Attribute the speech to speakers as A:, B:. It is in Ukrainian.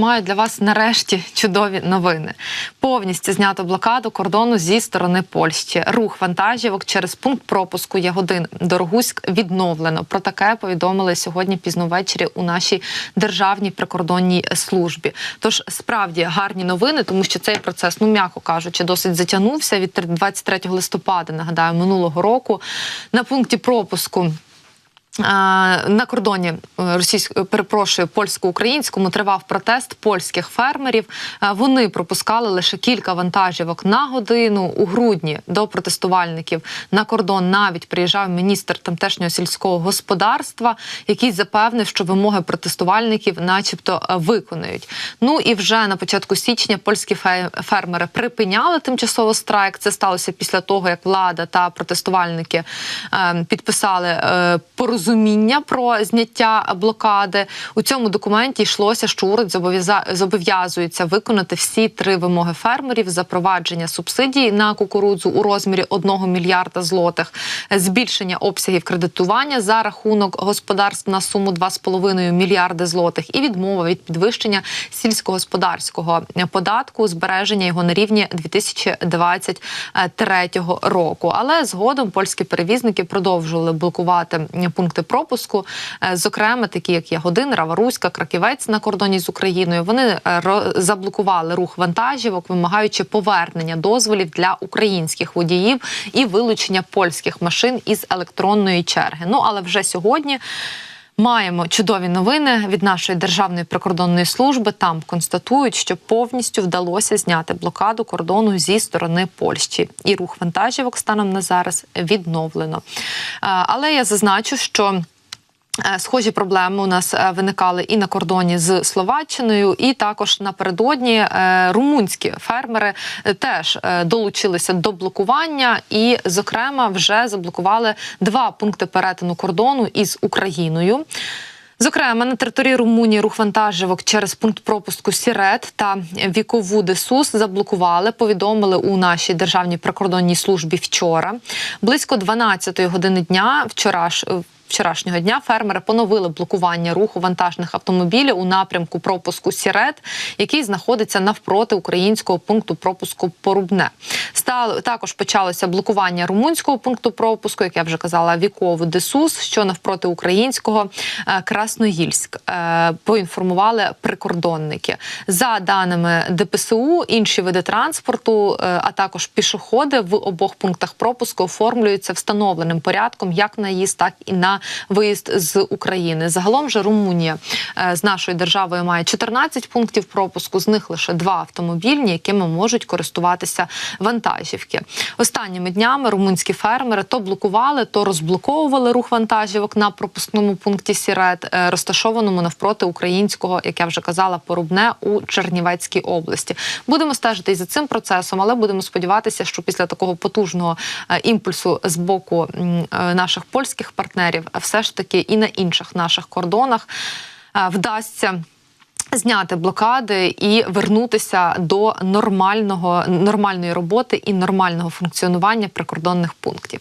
A: Маю для вас нарешті чудові новини. Повністю знято блокаду кордону зі сторони Польщі. Рух вантажівок через пункт пропуску Ягодин Дорогуськ відновлено. Про таке повідомили сьогодні пізно ввечері у нашій державній прикордонній службі. Тож справді гарні новини, тому що цей процес, ну м'яко кажучи, досить затягнувся від 23 листопада. Нагадаю, минулого року на пункті пропуску. На кордоні російською перепрошую польсько-українському тривав протест польських фермерів. Вони пропускали лише кілька вантажівок на годину у грудні до протестувальників на кордон. Навіть приїжджав міністр тамтешнього сільського господарства, який запевнив, що вимоги протестувальників, начебто, виконають. Ну і вже на початку січня польські фермери припиняли тимчасово страйк. Це сталося після того, як влада та протестувальники підписали порозуміння порозуміння про зняття блокади. У цьому документі йшлося, що уряд зобов'язується виконати всі три вимоги фермерів: запровадження субсидій на кукурудзу у розмірі 1 мільярда злотих, збільшення обсягів кредитування за рахунок господарств на суму 2,5 мільярди злотих, і відмова від підвищення сільськогосподарського податку, збереження його на рівні 2023 року. Але згодом польські перевізники продовжували блокувати пункти пункти пропуску, е, зокрема такі як Ягодин, Раваруська, Краківець на кордоні з Україною. Вони е, заблокували рух вантажівок, вимагаючи повернення дозволів для українських водіїв і вилучення польських машин із електронної черги. Ну але вже сьогодні. Маємо чудові новини від нашої державної прикордонної служби. Там констатують, що повністю вдалося зняти блокаду кордону зі сторони Польщі, і рух вантажівок станом на зараз відновлено. Але я зазначу, що схожі проблеми у нас е, виникали і на кордоні з Словаччиною, і також напередодні е, румунські фермери теж долучилися до блокування, і, зокрема, вже заблокували два пункти перетину кордону із Україною. Зокрема, на території Румунії рух вантажівок через пункт пропуску Сірет та вікову Десус заблокували. Повідомили у нашій державній прикордонній службі вчора. Близько 12-ї години дня. Вчора ж вчорашнього дня фермери поновили блокування руху вантажних автомобілів у напрямку пропуску Сірет, який знаходиться навпроти українського пункту пропуску Порубне. Стало також почалося блокування румунського пункту пропуску, як я вже казала, вікову Десус, що навпроти українського е, Красноїльськ. Е, поінформували прикордонники за даними ДПСУ. Інші види транспорту, е, а також пішоходи в обох пунктах пропуску оформлюються встановленим порядком, як на їзд, так і на виїзд з України. Загалом же Румунія е, з нашою державою має 14 пунктів пропуску. З них лише два автомобільні, якими можуть користуватися вантажівки. Останніми днями румунські фермери то блокували, то розблоковували рух вантажівок на пропускному пункті Сірет, е, розташованому навпроти українського, як я вже казала, порубне у Чернівецькій області. Будемо стежити і за цим процесом, але будемо сподіватися, що після такого потужного е, імпульсу з боку наших польських партнерів все ж таки і на інших наших кордонах вдасться. Зняти блокади і вернутися до нормального нормальної роботи і нормального функціонування прикордонних пунктів.